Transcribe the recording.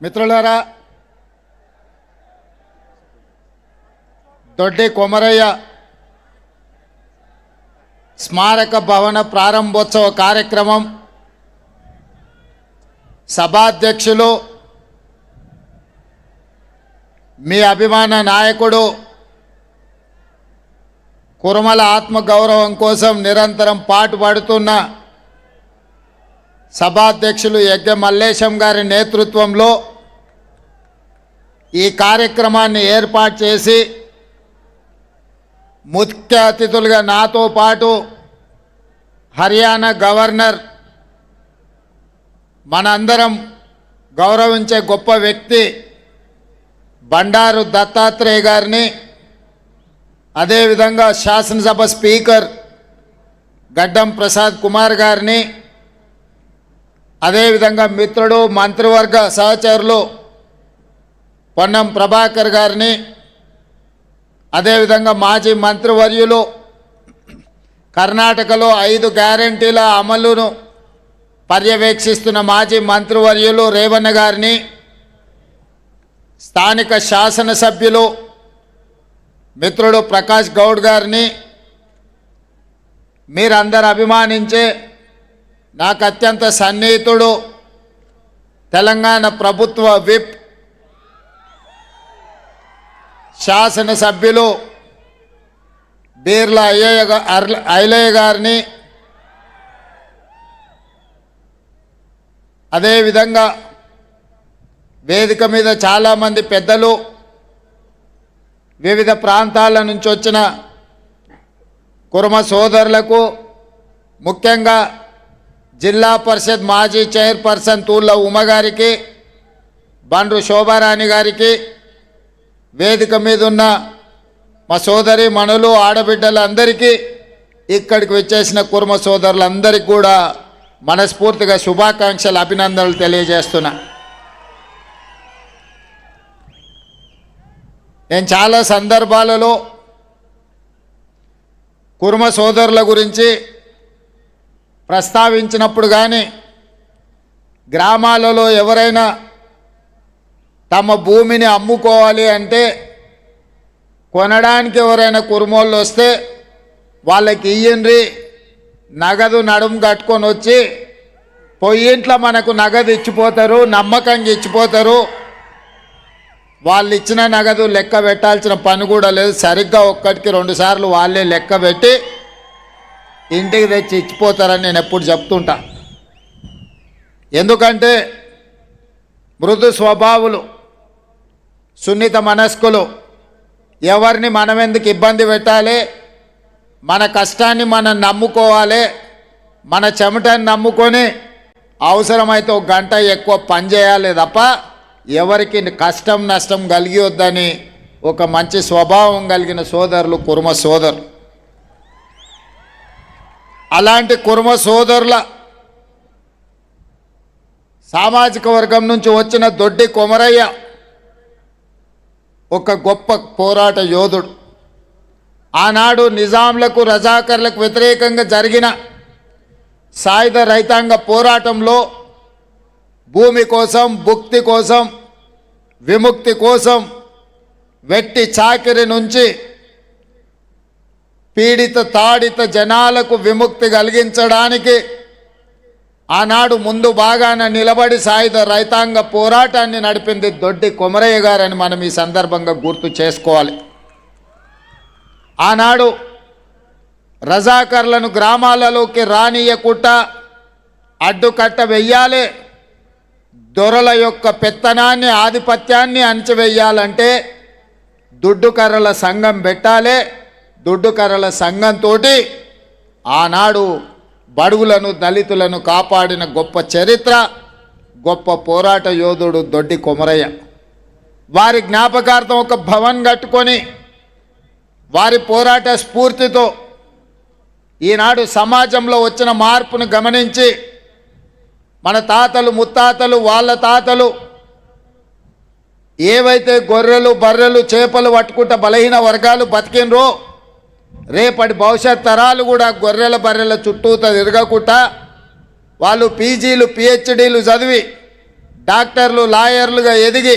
మిత్రులారా దొడ్డి కొమరయ్య స్మారక భవన ప్రారంభోత్సవ కార్యక్రమం సభాధ్యక్షులు మీ అభిమాన నాయకుడు కురుమల ఆత్మగౌరవం కోసం నిరంతరం పాటుపడుతున్న సభాధ్యక్షులు యజ్ఞ మల్లేశం గారి నేతృత్వంలో ఈ కార్యక్రమాన్ని ఏర్పాటు చేసి ముఖ్య అతిథులుగా నాతో పాటు హర్యానా గవర్నర్ మనందరం గౌరవించే గొప్ప వ్యక్తి బండారు దత్తాత్రేయ గారిని అదేవిధంగా శాసనసభ స్పీకర్ గడ్డం ప్రసాద్ కుమార్ గారిని అదేవిధంగా మిత్రుడు మంత్రివర్గ సహచరులు పొన్నం ప్రభాకర్ గారిని అదేవిధంగా మాజీ మంత్రివర్యులు కర్ణాటకలో ఐదు గ్యారంటీల అమలును పర్యవేక్షిస్తున్న మాజీ మంత్రివర్యులు రేవణ్ గారిని స్థానిక శాసనసభ్యులు మిత్రుడు ప్రకాష్ గౌడ్ గారిని మీరందరు అభిమానించే నాకు అత్యంత సన్నిహితుడు తెలంగాణ ప్రభుత్వ విప్ శాసనసభ్యులు బీర్ల అయ్యయ్య అర్ల- ఐలయ్య గారిని అదేవిధంగా వేదిక మీద చాలామంది పెద్దలు వివిధ ప్రాంతాల నుంచి వచ్చిన కుర్మ సోదరులకు ముఖ్యంగా జిల్లా పరిషత్ మాజీ చైర్పర్సన్ తూళ్ళ ఉమ గారికి బండ్రు శోభారాణి గారికి వేదిక మీద ఉన్న మా సోదరి మనులు ఆడబిడ్డలందరికీ ఇక్కడికి వచ్చేసిన కుర్మ సోదరులందరికీ కూడా మనస్ఫూర్తిగా శుభాకాంక్షలు అభినందనలు తెలియజేస్తున్నా. నేను చాలా సందర్భాలలో కుర్మ సోదరుల గురించి ప్రస్తావించినప్పుడు కానీ గ్రామాలలో ఎవరైనా తమ భూమిని అమ్ముకోవాలి అంటే కొనడానికి ఎవరైనా కురుమోళ్ళు వస్తే వాళ్ళకి ఇయ్యండ్రి నగదు నడుము కట్టుకొని వచ్చి పొయ్యింట్లో మనకు నగదు ఇచ్చిపోతారు నమ్మకంగా ఇచ్చిపోతారు. వాళ్ళు ఇచ్చిన నగదు లెక్క పెట్టాల్సిన పని కూడా లేదు. సరిగ్గా ఒక్కటికి రెండుసార్లు వాళ్ళే లెక్క పెట్టి ఇంటికి తెచ్చి ఇచ్చిపోతారని నేను ఎప్పుడు చెప్తుంటా. ఎందుకంటే మృదు స్వభావులు సున్నిత మనస్కులు ఎవరిని మనం ఎందుకు ఇబ్బంది పెట్టాలి? మన కష్టాన్ని మనం నమ్ముకోవాలి. మన చెమటని నమ్ముకొని అవసరమైతే ఒక గంట ఎక్కువ పని చేయాలి తప్ప ఎవరికి కష్టం నష్టం కలిగి వద్దని ఒక మంచి స్వభావం కలిగిన సోదరులు కుర్మ సోదరులు. అలాంటి కుర్మ సోదరుల సామాజిక వర్గం నుంచి వచ్చిన దొడ్డి కొమరయ్య ఒక గొప్ప పోరాట యోధుడు. ఆనాడు నిజాంలకు రజాకర్లకు వ్యతిరేకంగా జరిగిన సాయుధ రైతాంగ పోరాటంలో భూమి కోసం భుక్తి కోసం విముక్తి కోసం వెట్టి చాకిరి నుంచి పీడిత తాడిత జనాలకు విముక్తి కలిగించడానికి ఆనాడు ముందు బాగాన నిలబడి సాయుధ రైతాంగ పోరాటాన్ని నడిపింది దొడ్డి కొమరయ్య గారని మనం ఈ సందర్భంగా గుర్తు చేసుకోవాలి. ఆనాడు రజాకర్లను గ్రామాలలోకి రానియకుండా అడ్డుకట్ట వెయ్యాలి దొరల యొక్క పెత్తనాన్ని ఆధిపత్యాన్ని అణచివేయాలంటే దుడ్డుకర్రల సంఘం పెట్టాలి దుడ్డుకర్రల సంఘంతో ఆనాడు బడుగులను దళితులను కాపాడిన గొప్ప చరిత్ర గొప్ప పోరాట యోధుడు దొడ్డి కొమరయ్య. వారి జ్ఞాపకార్థం ఒక భవన్ కట్టుకొని వారి పోరాట స్ఫూర్తితో ఈనాడు సమాజంలో వచ్చిన మార్పును గమనించి మన తాతలు ముత్తాతలు వాళ్ళ తాతలు ఏవైతే గొర్రెలు బర్రెలు చేపలు పట్టుకుంటా బలహీన వర్గాలు బతికినరో రేపటి భవిష్యత్ తరాలు కూడా గొర్రెల బర్రెల చుట్టూత తిరగకుండా వాళ్ళు పీజీలు పిహెచ్డీలు చదివి డాక్టర్లు లాయర్లుగా ఎదిగి